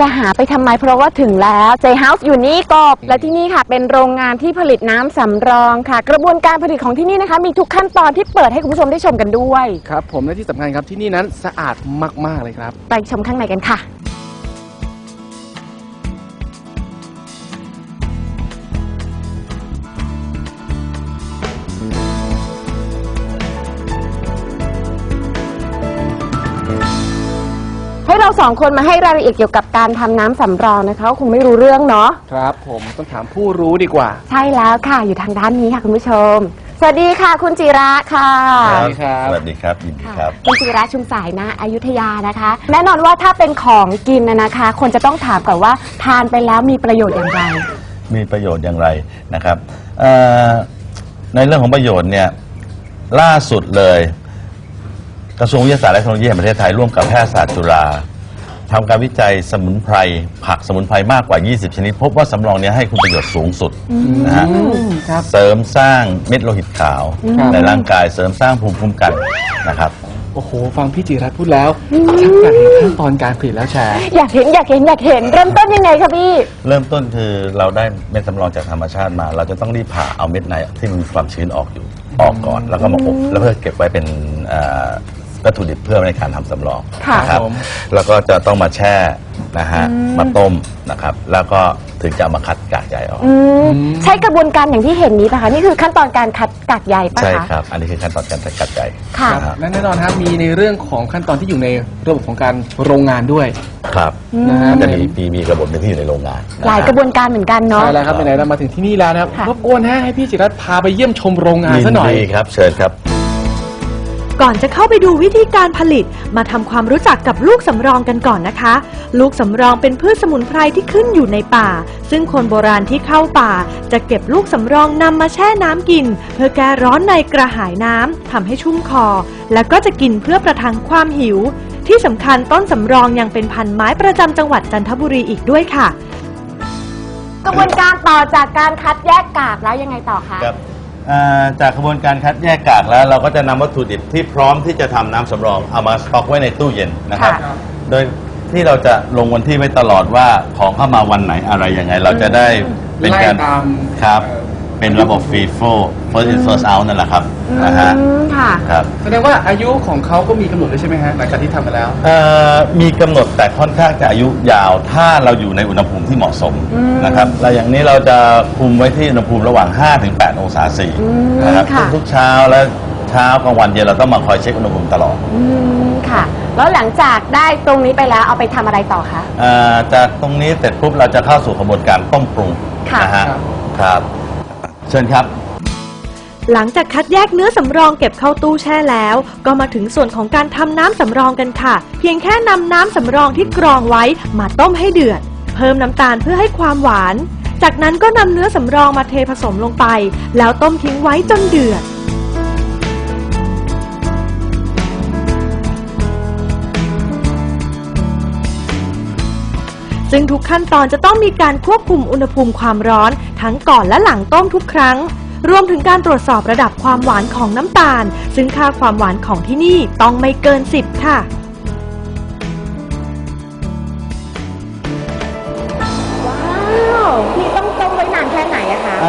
จะหาไปทำไมเพราะว่าถึงแล้วเจเฮาส์อยู่นี่กบและที่นี่ค่ะ เป็นโรงงานที่ผลิตน้ำสำรองค่ะ กระบวนการผลิตของที่นี่นะคะ มีทุกขั้นตอนที่เปิดให้คุณผู้ชมได้ชมกันด้วย ครับผมและที่สำคัญครับที่นี่นั้นสะอาดมากๆเลยครับ ไปชมข้างในกันค่ะ สองคนมาให้รายละเอียดเกี่ยวกับการทำน้ำสำรองนะคะก็คงไม่รู้เรื่องเนาะ ครับผมต้องถามผู้รู้ดีกว่าใช่แล้วค่ะ อยู่ทางด้านนี้ค่ะคุณผู้ชม สวัสดีค่ะคุณจิระค่ะ สวัสดีครับ สวัสดีครับยินดีครับคุณจิระชุมสายนะอยุธยานะคะ แน่นอนว่าถ้าเป็นของกินนะนะคะ คนจะต้องถามก่อนว่าทานไปแล้วมีประโยชน์อย่างไร มีประโยชน์อย่างไรนะครับเอ่อในเรื่องของประโยชน์เนี่ยล่าสุดเลย กระทรวงวิทยาศาสตร์และเทคโนโลยีแห่งประเทศไทยร่วมกับแพทยศาสตร์จุฬา ทำการวิจัยสมุนไพร ผักสมุนไพรมากกว่า 20 ชนิด พบว่าสำรองเนี้ให้คุณประโยชน์สูงสุดนะฮะครับเสริมสร้างเม็ดโลหิตขาวครับ ในร่างกายเสริมสร้างภูมิคุ้มกันนะครับ โอ้โห ฟังพี่จิรัตน์พูดแล้วชักอยากเห็นขั้นตอนการผลิตแล้วแชร์ อยากเห็นอยากเห็นอยากเห็นเริ่มต้นยังไงคะพี่ เริ่มต้นคือเราได้เม็ดสำรองจากธรรมชาติมา เราจะต้องรีบผ่าเอาเม็ดในที่มีความชื้นออกอยู่ออกก่อน แล้วก็มาอบแล้วเพื่อเก็บไว้เป็นเอ่อ วัตถุดิบเพื่อในการทำสำรองค่ะนะครับผม แล้วก็จะต้องมาแช่นะฮะมาต้มนะครับ แล้วก็ถึงจะเอามาคัดกากใยออก อืมใช้กระบวนการอย่างที่เห็นนี้ป่ะคะนี่คือขั้นตอนการคัดกากใยป่ะใช่คะ ครับ อันนี้คือขั้นตอนการคัดกากใย ค่ะนะฮะและแน่นอนครับมีในเรื่องของขั้นตอนที่อยู่ในระบบของการโรงงานด้วยครับนะฮะจะมีมีมีระบบหนึงที่อยู่ในโรงงานนะฮะหลายกระบวนการเหมือนกันเนาะ ใช่แล้วครับไหนๆเรามาถึงที่นี่แล้วนะครับค่ะ รบกวนฮะให้พี่จิรัตน์พาไปเยี่ยมชมโรงงานยิซะหน่อย ดีครับ เชิญครับ ก่อนจะเข้าไปดูวิธีการผลิต มาทำความรู้จักกับลูกสำรองกันก่อนนะคะ ลูกสำรองเป็นพืชสมุนไพรที่ขึ้นอยู่ในป่า ซึ่งคนโบราณที่เข้าป่า จะเก็บลูกสำรองนำมาแช่น้ำกิน เพื่อแก้ร้อนในกระหายน้ำทำให้ชุ่มคอ แล้วก็จะกินเพื่อประทังความหิว ที่สำคัญต้นสำรองยังเป็นพันไม้ประจำจังหวัดจันทบุรีอีกด้วยค่ะ กระบวนการต่อจากการคัดแยกกากแล้วยังไงต่อคะ ครับ อ่าจากกระบวนการคัดแยกกากแล้วเราก็จะนำวัตถุดิบที่พร้อมที่จะทำน้ำสำรองเอามาสต็อกไว้ในตู้เย็นนะครับ ค่ะ โดยที่เราจะลงวันที่ไว้ตลอดว่าของเข้ามาวันไหนอะไรยังไง เราจะได้เป็นการตามครับ เป็นระบบ FIFO first in first out นั่นแหละครับนะฮะอืมค่ะ ครับ แสดงว่าอายุของเขาก็มีกำหนดด้วยใช่ไหมฮะหลังจากที่ทำมาแล้ว เอ่อมีกำหนดแต่ค่อนข้างจะอายุยาว ถ้าเราอยู่ในอุณหภูมิที่เหมาะสมนะครับและอย่างนี้เราจะคุมไว้ที่อุณหภูมิระหว่าง 5-8 องศาเซลอืมนะครับค่ะ ทุกๆเช้าและเช้ากลางวันเย็นเราต้องมาคอยเช็คอุณหภูมิตลอดอืมค่ะ แล้วหลังจากได้ตรงนี้ไปแล้วเอาไปทำอะไรต่อคะ เอ่อจากตรงนี้เสร็จปุ๊บเราจะเข้าสู่กระบวนการต้มปรุงค่ะ นะฮะครับครับ เชิญครับ หลังจากคัดแยกเนื้อสำรองเก็บเข้าตู้แช่แล้ว ก็มาถึงส่วนของการทำน้ำสำรองกันค่ะ เพียงแค่นำน้ำสำรองที่กรองไว้มาต้มให้เดือด เพิ่มน้ำตาลเพื่อให้ความหวาน จากนั้นก็นำเนื้อสำรองมาเทผสมลงไป แล้วต้มทิ้งไว้จนเดือด ซึ่งทุกขั้นตอนจะต้องมีการควบคุมอุณหภูมิความร้อน ทั้งก่อนและหลังต้มทุกครั้ง รวมถึงการตรวจสอบระดับความหวานของน้ำตาล ซึ่งค่าความหวานของที่นี่ต้องไม่เกิน 10 ค่ะ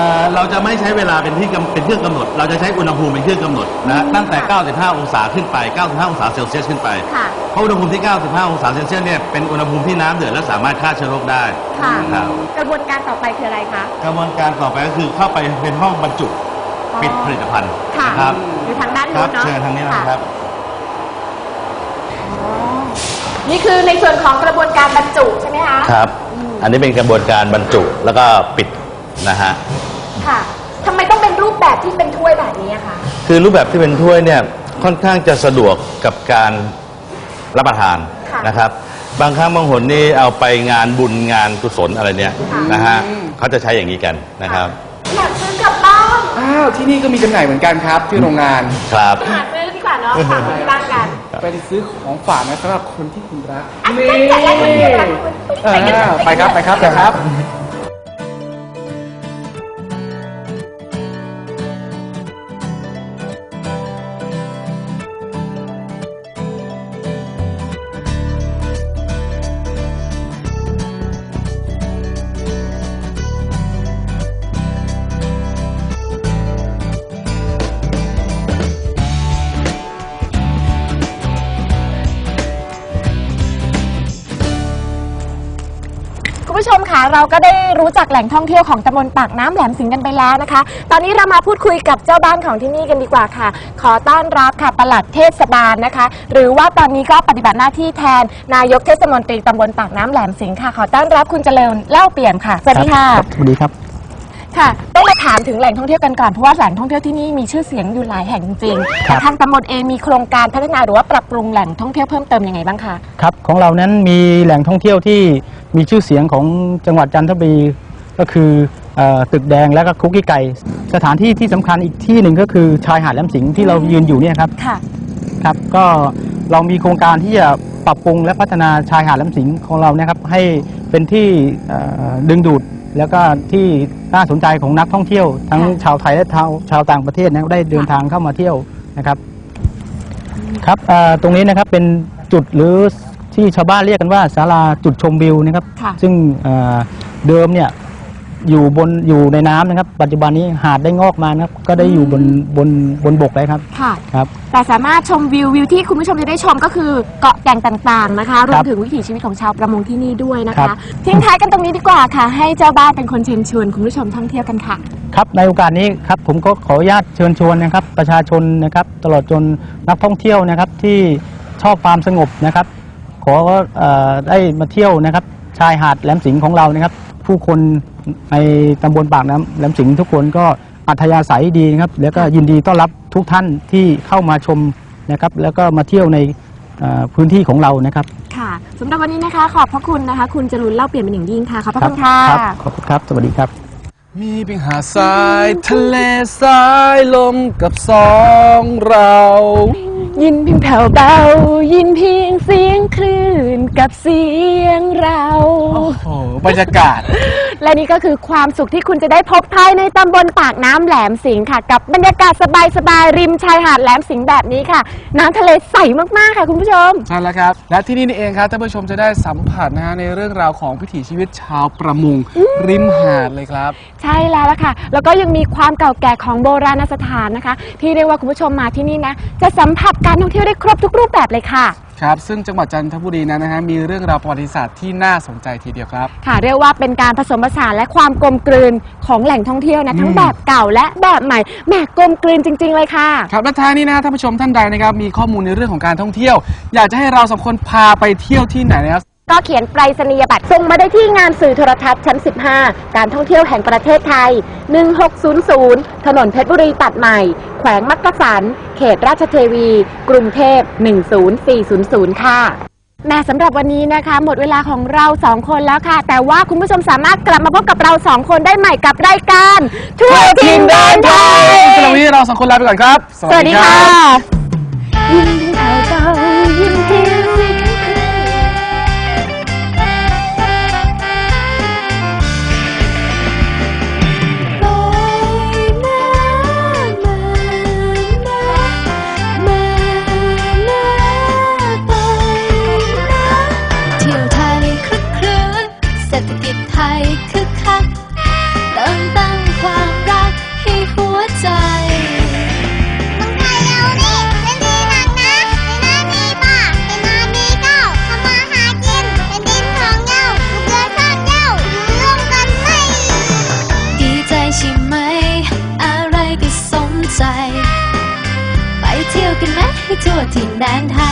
อะคะเอ่อเราจะไม่ใช้เวลาเป็นที่กำเป็นเครื่องกำหนด เราจะใช้อุณหภูมิเป็นเครื่องกำหนดนะตั้งแต่ 95 องศาขึ้นไป 95 องศาเซลเซียสขึ้นไป ค่ะเพราะอุณหภูมิที่ 95 องศาเซลเซียสเนี่ยเป็นอุณหภูมิที่น้ำเดือดและสามารถฆ่าเชื้อโรคได้ค่ะ ครับกระบวนการต่อไปคืออะไรคะ กระบวนการต่อไปก็คือเข้าไปเป็นห้องบรรจุปิดผลิตภัณฑ์ค่ะนะครับอยู่ทางด้านคนู้รับนเนาะเชิญทางนี้นะครับนี่คือในส่วนของกระบวนการบรรจุใช่ไหมคะ ครับ อันนี้เป็นกระบวนการบรรจุแล้วก็ปิดนะฮะ ค่ะทำไมต้องเป็นรูปแบบที่เป็นถ้วยแบบนี้อะคะคือรูปแบบที่เป็นถ้วยเนี่ยค่อนข้างจะสะดวกกับการรับประทานค่ะนะครับ บางครั้งบางหนนี่เอาไปงานบุญงานกุศลอะไรเนี่ยค่ะนะฮะเขาจะใช้อย่างนี้กันนะครับ อยากซื้อกลับบ้านอ้าวที่นี่ก็มีจำหน่ายเหมือนกันครับที่โรงงาน ครับ หาซื้อดีกว่าเนาะฝากที่บ้านกันไปซื้อของฝากนะสำหรับคนที่คุณรักอะนี่อยากได้คนเดียวกันอ่าไปครับไปครับไปครับ มค่ะเราก็ได้รู้จักแหล่งท่องเที่ยวของตำบลปากน้ำแหลมสิงห์กันไปแล้วนะคะ ตอนนี้เรามาพูดคุยกับเจ้าบ้านของที่นี่กันดีกว่าค่ะ ขอต้อนรับค่ะปลัดเทศบาลนะคะ หรือว่าตอนนี้ก็ปฏิบัติหน้าที่แทนนายกเทศมนตรีตำบลปากน้ำแหลมสิงห์ค่ะ ขอต้อนรับคุณเจริญเล่าเปี่ยมค่ะสวัสดีค่ะ สวัสดีครับ ค่ะ ต้องมาถามถึงแหล่งท่องเที่ยวกันก่อนเพราะว่าแหล่งท่องเที่ยวที่นี่มีชื่อเสียงอยู่หลายแห่งจริงๆครับทางตำบลเองมีโครงการพัฒนาหรือว่าปรับปรุงแหล่งท่องเที่ยวเพิ่มเติมยังไงบ้างคะครับของเรานั้นมีแหล่งท่องเที่ยวที่มีชื่อเสียงของจังหวัดจันทบุรีก็คือเอ่อตึกแดงและก็คุกกี้ไก่สถานที่ที่สำคัญอีกที่หนึ่งก็คือชายหาดแหลมสิงห์ที่เรายืนอยู่เนี่ยครับ ค่ะ ครับก็เรามีโครงการที่จะปรับปรุงและพัฒนาชายหาดแหลมสิงห์ของเรานะครับให้เป็นที่เอ่อดึงดูด แล้วก็ที่น่าสนใจของนักท่องเที่ยว ทั้งค่ะชาวไทยและชาวชาวต่างประเทศนะได้เดินทางเข้ามาเที่ยวนะครับ ครับเอ่อตรงนี้นะครับเป็นจุดหรือที่ชาวบ้านเรียกกันว่าศาลาจุดชมวิวนะครับค่ะซึ่งเอ่อเดิมเนี่ย อยู่บนอยู่ในน้ำนะครับ ปัจจุบันนี้หาดได้งอกมานะครับ ก็ได้อยู่บนบนบนบกแล้วครับค่ะ ครับ แต่สามารถชมวิววิวที่คุณผู้ชมจะได้ชมก็คือเกาะแก่งต่างๆนะคะรวมถึงวิถีชีวิตของชาวประมงที่นี่ด้วยนะครัคะบ ทิ้งท้ายกันตรงนี้ดีกว่าค่ะ ให้เจ้าบ้านเป็นคนเชิญชวนคุณผู้ชมท่องเที่ยวกันค่ะ ครับในโอกาสนี้ครับผมก็ขออนุญาตเชิญชวนนะครับ ประชาชนนะครับ ตลอดจนนักท่องเที่ยวนะครับที่ชอบความสงบนะครับ ขอเออได้มาเที่ยวนะครับ ชายหาดแหลมสิงห์ของเรานะครับ ผู้คนในตำบลปากน้ำแหลมสิงห์ทุกคนก็อัธยาศัยดีนะครับ แล้วก็ยินดีต้อนรับทุกท่านที่เข้ามาชมนะครับ แล้วก็มาเที่ยวในเอ่อพื้นที่ของเรานะครับ ค่ะสำหรับวันนี้นะคะ ขอบพระคุณนะคะ คุณจรุนเล่าเปลี่ยนเป็นอย่างยิ่งค่ะ ขอบพระคุณค่ะครับขอบคุณครับ สวัสดีครับ มีเพียงหาดทราย ทะเลทรายลมกับสองเรา ยินเพียงแผ่วเบา ยินเพียงเสียงคลื่นกับเสียงเรา โอ้โหบรรยากาศ และนี่ก็คือความสุขที่คุณจะได้พบภายในตำบลปากน้ำแหลมสิงห์ค่ะ กับบรรยากาศสบายๆริมชายหาดแหลมสิงห์แบบนี้ค่ะ น้ำทะเลใสมากๆค่ะคุณผู้ชม ใช่แล้วครับ และที่นี่นี่เองครับท่านผู้ชมจะได้สัมผัสนะฮะในเรื่องราวของวิถีชีวิตชาวประมงริมหาดเลยครับ ใช่แล้วล่ะค่ะ แล้วก็ยังมีความเก่าแก่ของโบราณสถานนะคะ ที่เรียกว่าคุณผู้ชมมาที่นี่นะจะสัมผัสการท่องเที่ยวได้ครบทุกรูปแบบเลยค่ะ ครับ ซึ่งจังหวัดจันทบุรีนั้นนะฮะมีเรื่องราวประวัติศาสตร์ที่น่าสนใจทีเดียวครับ ค่ะ เรียกว่าเป็นการผสมผสานและความกลมกลืนของแหล่งท่องเที่ยวนะทั้งแบบเก่าและแบบใหม่แหมกลมกลืนจริง ๆ เลยค่ะ ครับและท้ายนี้นะฮะท่านผู้ชมท่านใดนะครับมีข้อมูลในเรื่องของการท่องเที่ยว อยากจะให้เราสองคนพาไปเที่ยวที่ไหนนะครับ ก็เขียนไปรษณียบัตรส่งมาได้ที่งานสื่อโทรทัศน์ชั้น 15 การท่องเที่ยวแห่งประเทศไทย 1600 ถนนเพชรบุรีตัดใหม่ แขวงมักกะสัน เขตราชเทวี กรุงเทพ 10400 ค่ะ แม่สำหรับวันนี้นะคะ หมดเวลาของเราสองคนแล้วค่ะ แต่ว่าคุณผู้ชมสามารถกลับมาพบกับเราสองคนได้ใหม่กับรายการทั่วทินแดนไทยสำหรับวันนี้เราสองคนลาไปก่อนครับสวัสดีค่ะ 坐井难谈。